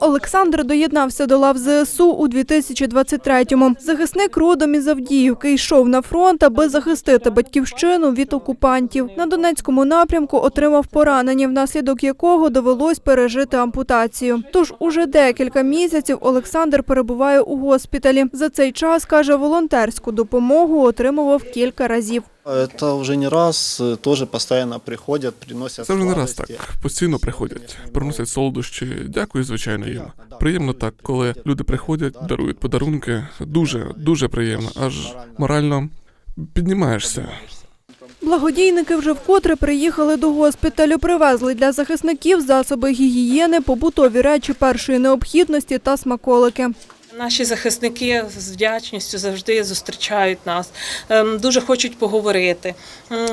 Олександр доєднався до лав ЗСУ у 2023-му. Захисник родом із Авдіївки йшов на фронт, аби захистити батьківщину від окупантів. На Донецькому напрямку отримав поранення, внаслідок якого довелось пережити ампутацію. Тож уже декілька місяців Олександр перебуває у госпіталі. За цей час каже, волонтерську допомогу отримував кілька разів. Это уже не раз, э, тоже постоянно приходят, приносят Це вже не раз так. Постійно приходять, приносять солодощі. Дякую, звичайно, їм. Приємно так, коли люди приходять, дарують подарунки. Дуже, дуже приємно. Аж морально піднімаєшся. Благодійники вже вкотре приїхали до госпіталю, привезли для захисників засоби гігієни, побутові речі першої необхідності та смаколики. Наші захисники з вдячністю завжди зустрічають нас, ем, дуже хочуть поговорити.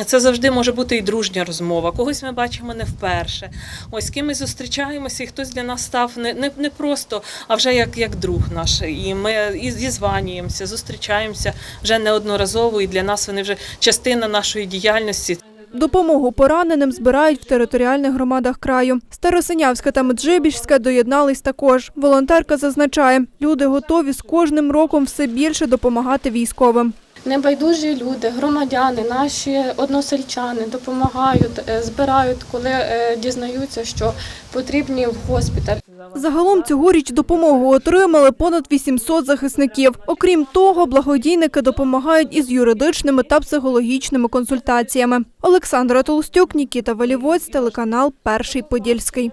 Це завжди може бути і дружня розмова. Когось ми бачимо не вперше. Ось з кимось зустрічаємося, і хтось для нас став не, не, не просто, а вже як, як друг наш. І ми і зізванюємося, зустрічаємося вже неодноразово, і для нас вони вже частина нашої діяльності. Допомогу пораненим збирають в територіальних громадах краю. Старосинявська та Меджибіжська доєднались також. Волонтерка зазначає, люди готові з кожним роком все більше допомагати військовим. Небайдужі люди, громадяни, наші односельчани допомагають, е, збирають, коли е, дізнаються, що потрібні в госпіталь. Загалом цьогоріч допомогу отримали понад 800 захисників. Окрім того, благодійники допомагають із юридичними та психологічними консультаціями. Олександра Толстюк, Нікіта Валівоць, телеканал Перший Подільський.